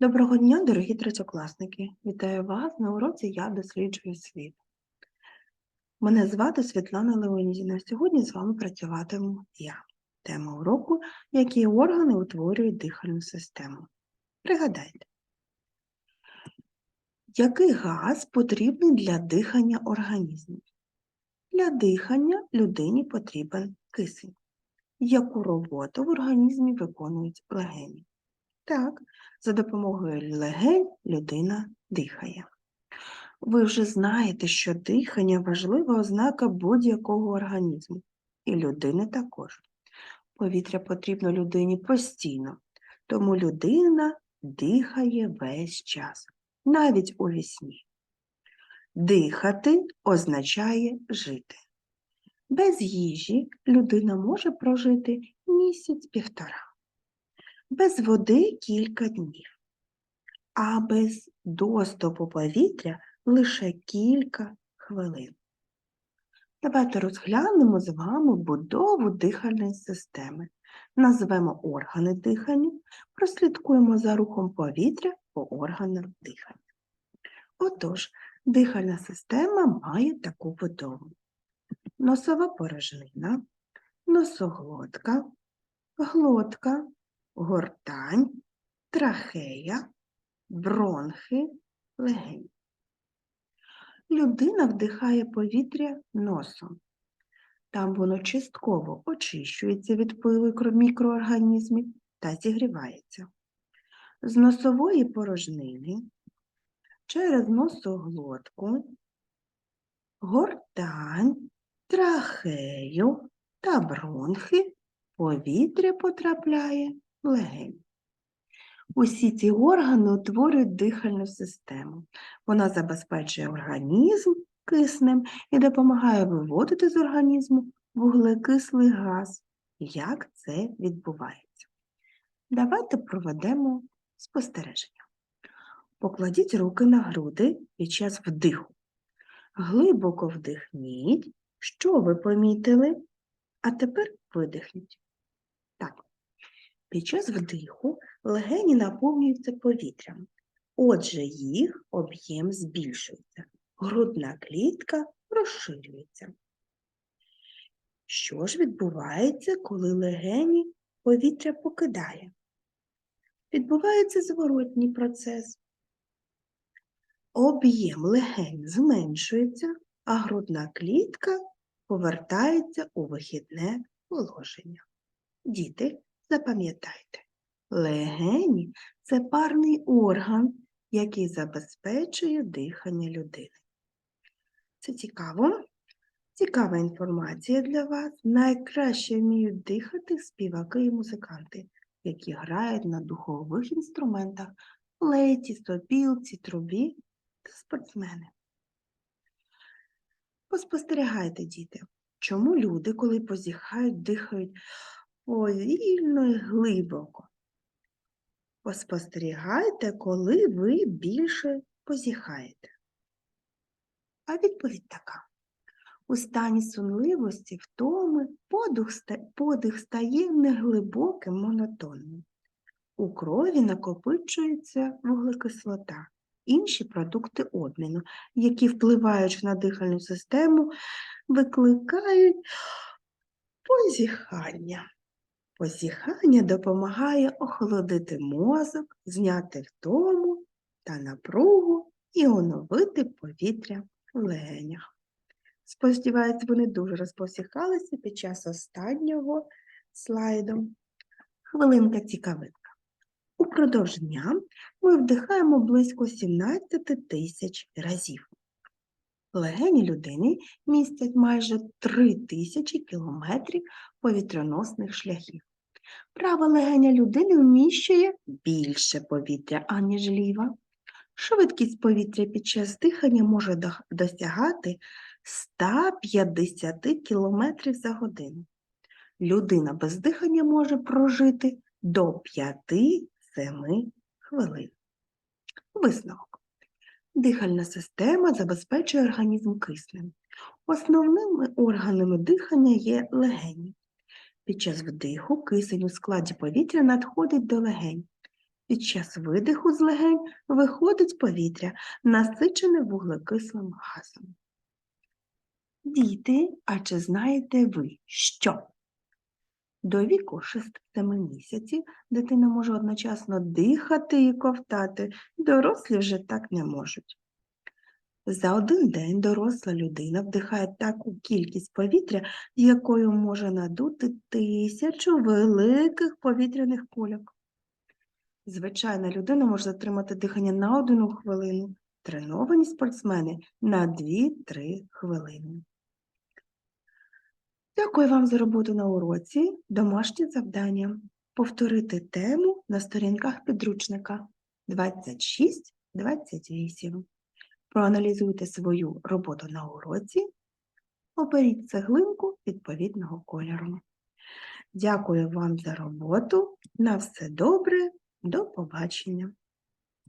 Доброго дня, дорогі третьокласники! Вітаю вас на уроці Я досліджую світ. Мене звати Світлана Леонідівна. Сьогодні з вами працюватиму я. Тема уроку які органи утворюють дихальну систему. Пригадайте, який газ потрібний для дихання організму? Для дихання людині потрібен кисень. Яку роботу в організмі виконують легені? Так, за допомогою легень людина дихає. Ви вже знаєте, що дихання важлива ознака будь-якого організму, і людини також. Повітря потрібно людині постійно, тому людина дихає весь час, навіть у вісні. Дихати означає жити. Без їжі людина може прожити місяць-півтора без води кілька днів, а без доступу повітря лише кілька хвилин. Давайте розглянемо з вами будову дихальної системи, назвемо органи дихання, прослідкуємо за рухом повітря по органам дихання. Отож, дихальна система має таку будову. Носова порожнина, носоглотка, глотка, гортань, трахея, бронхи, легень. Людина вдихає повітря носом. Там воно частково очищується від пилу мікроорганізмів та зігрівається. З носової порожнини через носоглотку, гортань, трахею та бронхи повітря потрапляє легень. Усі ці органи утворюють дихальну систему. Вона забезпечує організм киснем і допомагає виводити з організму вуглекислий газ. Як це відбувається? Давайте проведемо спостереження. Покладіть руки на груди під час вдиху. Глибоко вдихніть, що ви помітили, а тепер видихніть. Під час вдиху легені наповнюються повітрям, отже, їх об'єм збільшується, грудна клітка розширюється. Що ж відбувається, коли легені повітря покидає? Відбувається зворотній процес. Об'єм легень зменшується, а грудна клітка повертається у вихідне положення. Діти, запам'ятайте, легені це парний орган, який забезпечує дихання людини. Це цікаво. Цікава інформація для вас. Найкраще вміють дихати співаки і музиканти, які грають на духових інструментах, леті, сопілці, трубі та спортсмени. Поспостерігайте, діти, чому люди, коли позіхають, дихають повільно і глибоко. Поспостерігайте, коли ви більше позіхаєте. А відповідь така. У стані сонливості, втоми подих, стає неглибоким, монотонним. У крові накопичується вуглекислота, інші продукти обміну, які, впливаючи на дихальну систему, викликають позіхання. Позіхання допомагає охолодити мозок, зняти втому та напругу і оновити повітря в легенях. Сподіваюсь, вони дуже розпосіхалися під час останнього слайду. Хвилинка цікавинка. Упродовж дня ми вдихаємо близько 17 тисяч разів. Легені людини містять майже 3 тисячі кілометрів повітряносних шляхів. Права легеня людини вміщує більше повітря, аніж ліва. Швидкість повітря під час дихання може досягати 150 км за годину. Людина без дихання може прожити до 5-7 хвилин. Висновок. Дихальна система забезпечує організм киснем. Основними органами дихання є легені. Під час вдиху кисень у складі повітря надходить до легень. Під час видиху з легень виходить повітря, насичене вуглекислим газом. Діти, а чи знаєте ви, що? До віку 6-7 місяців дитина може одночасно дихати і ковтати, дорослі вже так не можуть. За один день доросла людина вдихає таку кількість повітря, якою може надути тисячу великих повітряних кульок. Звичайна людина може затримати дихання на одну хвилину, треновані спортсмени на 2-3 хвилини. Дякую вам за роботу на уроці. Домашнє завдання. Повторити тему на сторінках підручника 26-28. Проаналізуйте свою роботу на уроці. Оберіть цеглинку відповідного кольору. Дякую вам за роботу. На все добре. До побачення.